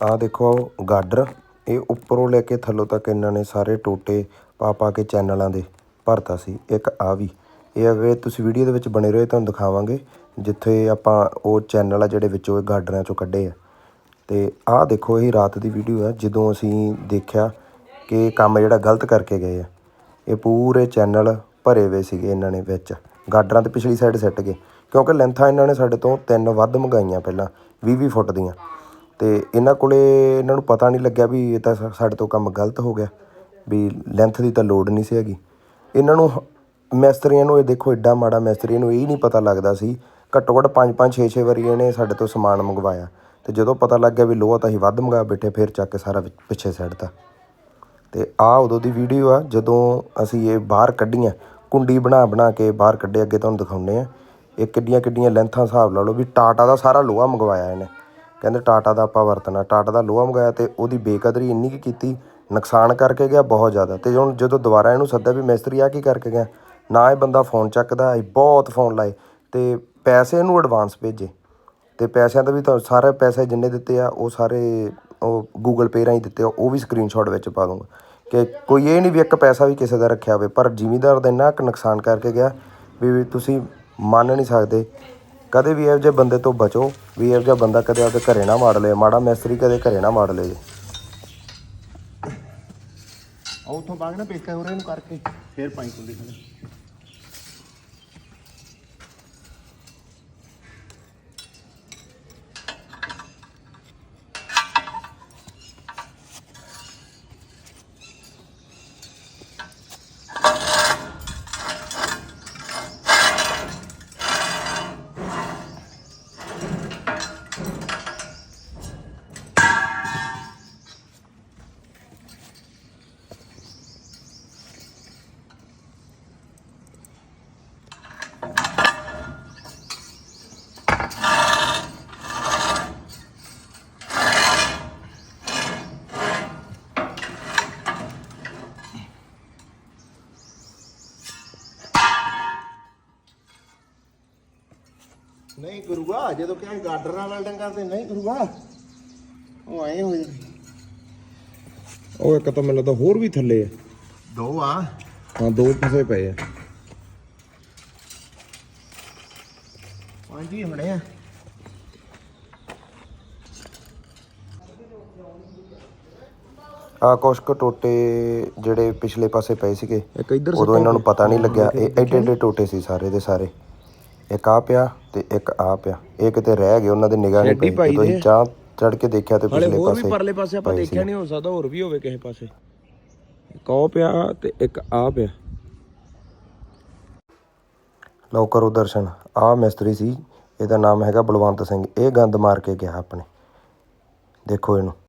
ਆਹ ਦੇਖੋ ਗਾਡਰ, ਇਹ ਉੱਪਰੋਂ ਲੈ ਕੇ ਥੱਲੋਂ ਤੱਕ ਇਹਨਾਂ ਨੇ ਸਾਰੇ ਟੋਟੇ ਪਾ ਪਾ ਕੇ ਚੈਨਲਾਂ ਦੇ ਭਰਤਾ ਸੀ, ਇੱਕ ਆ ਵੀ। ਇਹ ਅਗਰ ਤੁਸੀਂ ਵੀਡੀਓ ਦੇ ਵਿੱਚ ਬਣੇ ਰਹੋ ਤੁਹਾਨੂੰ ਦਿਖਾਵਾਂਗੇ, ਜਿੱਥੇ ਆਪਾਂ ਉਹ ਚੈਨਲ ਆ ਜਿਹੜੇ ਵਿੱਚੋਂ ਇਹ ਗਾਡਰਾਂ ਚੋਂ ਕੱਢੇ ਆ। ਤੇ ਆਹ ਦੇਖੋ, ਇਹ ਰਾਤ ਦੀ ਵੀਡੀਓ ਆ, ਜਦੋਂ ਅਸੀਂ ਦੇਖਿਆ ਕਿ ਕੰਮ ਜਿਹੜਾ ਗਲਤ ਕਰਕੇ ਗਏ ਆ। ਇਹ ਪੂਰੇ ਚੈਨਲ ਭਰੇ ਹੋਏ ਸੀਗੇ ਇਹਨਾਂ ਨੇ ਵਿੱਚ। ਗਾਡਰਾਂ ਤੇ ਪਿਛਲੀ ਸਾਈਡ ਸੱਟ ਗਏ, ਕਿਉਂਕਿ ਲੈਂਥਾਂ ਇਹਨਾਂ ਨੇ ਸਾਡੇ ਤੋਂ ਤਿੰਨ ਵੱਧ ਮੰਗਾਈਆਂ ਪਹਿਲਾਂ 20-20 ਫੁੱਟ ਦੀਆਂ। ਅਤੇ ਇਹਨਾਂ ਕੋਲ ਇਹਨਾਂ ਨੂੰ ਪਤਾ ਨਹੀਂ ਲੱਗਿਆ ਵੀ ਇਹ ਤਾਂ ਸਾ- ਸਾਡੇ ਤੋਂ ਕੰਮ ਗਲਤ ਹੋ ਗਿਆ, ਵੀ ਲੈਂਥ ਦੀ ਤਾਂ ਲੋੜ ਨਹੀਂ ਸੀ ਹੈਗੀ। ਇਹਨਾਂ ਨੂੰ ਹ- ਮਿਸਤਰੀਆਂ ਨੂੰ ਇਹ ਦੇਖੋ ਐਡਾ ਮਾੜਾ ਮਿਸਤਰੀ ਨੂੰ ਇਹ ਨਹੀਂ ਪਤਾ ਲੱਗਦਾ ਸੀ, ਘੱਟੋ ਘੱਟ 5-5 6-6 ਵਾਰੀ ਇਹਨੇ ਸਾਡੇ ਤੋਂ ਸਮਾਨ ਮੰਗਵਾਇਆ। ਅਤੇ ਜਦੋਂ ਪਤਾ ਲੱਗ ਗਿਆ ਵੀ ਲੋਹਾ ਤਾਂ ਅਸੀਂ ਵੱਧ ਮੰਗਾ ਬੈਠੇ, ਫਿਰ ਚੱਕ ਕੇ ਸਾਰਾ ਵਿੱਚ ਪਿੱਛੇ ਸੱਟਤਾ ਅਤੇ ਆਹ ਉਦੋਂ ਦੀ ਵੀਡੀਓ ਆ, ਜਦੋਂ ਅਸੀਂ ਇਹ ਬਾਹਰ ਕੱਢੀਆਂ, ਕੁੰਡੀ ਬਣਾ ਬਣਾ ਕੇ ਬਾਹਰ ਕੱਢੇ, ਅੱਗੇ ਤੁਹਾਨੂੰ ਦਿਖਾਉਂਦੇ ਆ। ਇਹ ਕਿੱਡੀਆਂ ਕਿੱਡੀਆਂ ਲੈਂਥਾਂ ਹਿਸਾਬ ਲਾ ਲਓ ਵੀ ਟਾਟਾ ਦਾ ਸਾਰਾ ਲੋਹਾ ਮੰਗਵਾਇਆ ਇਹਨੇ। ਕਹਿੰਦੇ ਟਾਟਾ ਦਾ ਆਪਾਂ ਵਰਤਣਾ ਟਾਟਾ ਦਾ ਲੋਹਾ ਮੰਗਾਇਆ ਤੇ ਉਹਦੀ ਬੇਕਦਰੀ ਇੰਨੀ ਕੀ ਕੀਤੀ, ਨੁਕਸਾਨ ਕਰਕੇ ਗਿਆ ਬਹੁਤ ਜ਼ਿਆਦਾ। ਤੇ ਹੁਣ ਜਦੋਂ ਦੁਬਾਰਾ ਇਹਨੂੰ ਸੱਦਿਆ ਵੀ ਮਿਸਤਰੀ ਆ ਕੀ ਕਰਕੇ ਗਿਆ? ਨਾ ਇਹ ਬੰਦਾ ਫੋਨ ਚੱਕਦਾ, ਇਹ ਬਹੁਤ ਫੋਨ ਲਾਏ। ਤੇ ਪੈਸੇ ਇਹਨੂੰ ਐਡਵਾਂਸ ਭੇਜੇ। ਤੇ ਪੈਸਿਆਂ ਦਾ ਵੀ ਤਾਂ ਸਾਰੇ ਪੈਸੇ ਜਿੰਨੇ ਦਿੱਤੇ ਆ, ਉਹ ਸਾਰੇ ਉਹ ਗੂਗਲ ਪੇ ਰਾਹੀਂ ਦਿੱਤੇ ਆ, ਉਹ ਵੀ ਸਕਰੀਨਸ਼ਾਟ ਵਿੱਚ ਪਾ ਦੂੰਗਾ ਕਿ ਕੋਈ ਇਹ ਨਹੀਂ ਵੀ ਇੱਕ ਪੈਸਾ ਵੀ ਕਿਸੇ ਦਾ ਰੱਖਿਆ ਹੋਵੇ, ਪਰ ਜ਼ਿਮੀਂਦਾਰ ਦਾ ਇੰਨਾ ਕੁ ਨੁਕਸਾਨ ਕਰਕੇ ਗਿਆ ਵੀ ਤੁਸੀਂ ਮੰਨ ਨਹੀਂ ਸਕਦੇ। ਕਦੇ ਵੀ ਇਹੋ ਜਿਹੇ ਬੰਦੇ ਤੋਂ ਬਚੋ ਵੀ ਇਹੋ ਜਿਹਾ ਬੰਦਾ ਕਦੇ ਆਪਦੇ ਘਰੇ ਨਾ ਮਾੜ ਲਏ, ਮਾੜਾ ਮਿਸਤਰੀ ਕਦੇ ਘਰੇ ਨਾ ਮਾੜ ਲਏ। ਆ ਉਥੋਂ ਬਾਗ ਨਾ ਪੇਕਾ ਉਰੇ ਨੂੰ ਕਰਕੇ ਫੇਰ ਪਾਈ ਕੁੰਡੀ ਖੜੇ ਨਹੀਂ ਗੁਰੂਆ ਜਦੋਂ ਕਿਹਾ ਗਾਡਰਾਂ ਨਾਲ ਡੰਗਾ ਤੇ ਨਹੀਂ ਗੁਰੂਆ ਉਹ ਆਏ ਹੋ ਜਾਂਦੇ ਉਹ ਇੱਕ ਤਾਂ ਮੈਨੂੰ ਲੱਗਦਾ ਹੋਰ ਵੀ ਥੱਲੇ ਆ। ਦੋ ਆ। ਹਾਂ ਦੋ ਫਸੇ ਪਏ ਆ। ਪੰਜ ਹੀ ਹੋਣੇ ਆ। ਆ ਕੁਛ ਕੁ ਟੋਟੇ ਜਿਹੜੇ ਪਿਛਲੇ ਪਾਸੇ ਪਏ ਸੀਗੇ ਇੱਕ ਇੱਧਰ ਉਦੋਂ ਇਹਨਾਂ ਨੂੰ ਪਤਾ ਨਹੀਂ ਲੱਗਿਆ ਇਹ ਐਡੇ ਐਡੇ ਟੋਟੇ ਸੀ ਸਾਰੇ ਦੇ ਸਾਰੇ। ਇੱਕ ਆ ਪਿਆ ਤੇ ਇੱਕ ਆ ਪਿਆ। ਇਹ ਕਿਤੇ ਰਹਿ ਗਏ ਉਹਨਾਂ ਦੇ ਨਿਗਾਹ ਨਹੀਂ ਪਈ। ਜਦੋਂ ਅਸੀਂ ਚਾਹ ਚੜ ਕੇ ਦੇਖਿਆ ਤੇ ਹਲੇ ਪਿਛਲੇ ਹੋਰ ਵੀ ਪਾਸੇ ਪਰਲੇ ਪਾਸੇ ਆਪਾਂ ਦੇਖਿਆ ਨਹੀਂ ਹੋ ਸਕਦਾ ਹੋਰ ਵੀ ਹੋਵੇ ਕਿਸੇ ਪਾਸੇ। ਇੱਕ ਉਹ ਪਿਆ ਤੇ ਇੱਕ ਆ ਪਿਆ। ਲਓ ਕਰੋ ਦਰਸ਼ਨ। ਆ ਮਿਸਤਰੀ ਸੀ ਇਹਦਾ ਨਾਮ ਹੈਗਾ ਬਲਵੰਤ ਸਿੰਘ। ਇਹ ਗੰਦ ਮਾਰ ਕੇ ਗਿਆ ਆਪਣੇ। ਦੇਖੋ ਇਹਨੂੰ।